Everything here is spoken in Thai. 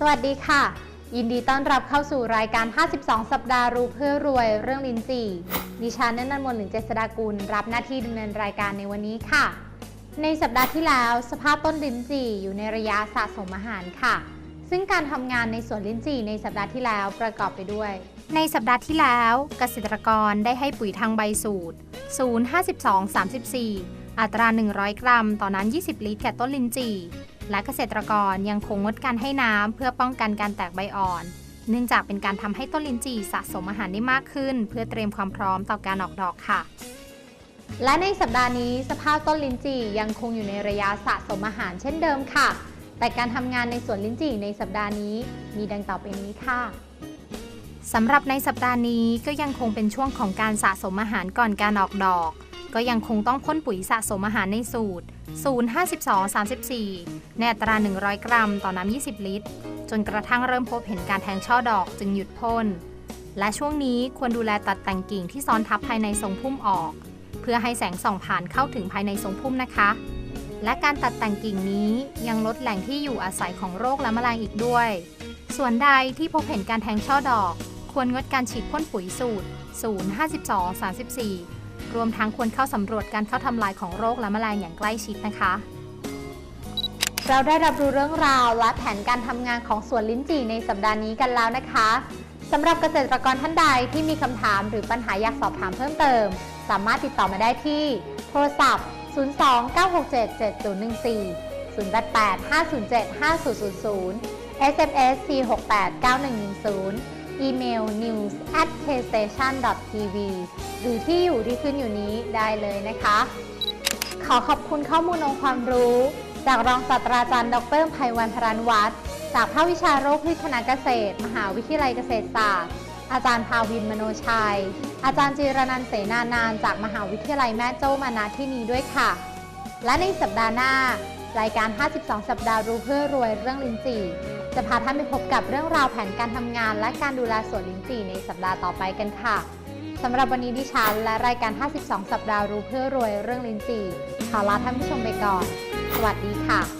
สวัสดีค่ะ ยินดีต้อนรับเข้าสู่รายการ 52 สัปดาห์รู้เพื่อรวยเรื่องลินจีดิฉันนันนมนหรือเจษดากุลรับหน้าที่ดำเนินรายการในวันนี้ค่ะ ในสัปดาห์ที่แล้ว สภาพต้นลินจีอยู่ในระยะสะสมอาหารค่ะ ซึ่งการทำงานในสวนลินจีในสัปดาห์ที่แล้วประกอบไปด้วย ในสัปดาห์ที่แล้วเกษตรกรได้ให้ปุ๋ยทางใบสูตร 052 34 อัตรา 100 กรัม ต่อน้ำ20 ลิตรแก่ต้นลินจี และเกษตรกรยังคงงดการให้น้ำเพื่อป้องกันการแตกใบอ่อน เนื่องจากเป็นการทำให้ต้นลิ้นจี่สะสมอาหารได้มากขึ้น เพื่อเตรียมความพร้อมต่อการออกดอกค่ะ และในสัปดาห์นี้สภาพต้นลิ้นจี่ยังคงอยู่ในระยะสะสมอาหารเช่นเดิมค่ะ แต่การทำงานในสวนลิ้นจี่ในสัปดาห์นี้ มีดังต่อไปนี้ค่ะสำหรับในสัปดาห์นี้ก็ยังคงเป็นช่วงของการสะสมอาหารก่อนการออกดอก ก็ยังคงต้องพ่นปุ๋ยสะสมอาหารในสูตร 052 34 ในอัตรา 100 กรัม ต่อน้ำ 20 ลิตร จนกระทั่งเริ่มพบเห็นการแทงช่อดอกจึงหยุดพ่น และช่วงนี้ควรดูแลตัดแต่งกิ่งที่ซ้อนทับภายในทรงพุ่มออก เพื่อให้แสงส่องผ่านเข้าถึงภายในทรงพุ่มนะคะ และการตัดแต่งกิ่งนี้ยังลดแหล่งที่อยู่อาศัยของโรคและแมลงอีกด้วย ส่วนใดที่พบเห็นการแทงช่อดอก ควรงดการฉีดพ่นปุ๋ยสูตร 052 34 รวมทั้งควรเข้าสำรวจการเข้าทำลายของโรคและแมลงอย่างใกล้ชิดนะคะ เราได้รับรู้เรื่องราวและแผนการทำงานของสวนลิ้นจี่ในสัปดาห์นี้กันแล้วนะคะสำหรับเกษตรกรท่านใดที่มีคำถามหรือปัญหาอยากสอบถามเพิ่มเติม สามารถติดต่อมาได้ที่ โทรศัพท์ 02 967 7014 088 507 5000 SMS 468 9110 อีเมล news at kstation tv หรือที่อยู่ที่ขึ้นอยู่นี้ได้เลยนะคะ ขอขอบคุณข้อมูลองค์ความรู้ จากรองศาสตราจารย์ ดรไพวันพรันวัฒน์จากภาควิชาโรคพืชคณะเกษตร มหาวิทยาลัยเกษตรศาสตร์ อาจารย์ภาวินมโนชัย อาจารย์จีรนันเสนานานท์จากมหาวิทยาลัยแม่โจ้มาณที่นี้ด้วยค่ะ และในสัปดาห์หน้า รายการ 52 สัปดาห์รู้เพื่อรวยเรื่องลิ้นจี่ จะพาท่านไปพบกับเรื่องราวแผนการทำงาน และการดูแลสวนลิ้นจี่ในสัปดาห์ต่อไปกันค่ะสำหรับวันนี้ดิฉันและรายการ 52 สัปดาห์รู้เพื่อรวยเรื่องลิ้นจี่ขอลาท่านผู้ชมไปก่อน สวัสดีค่ะ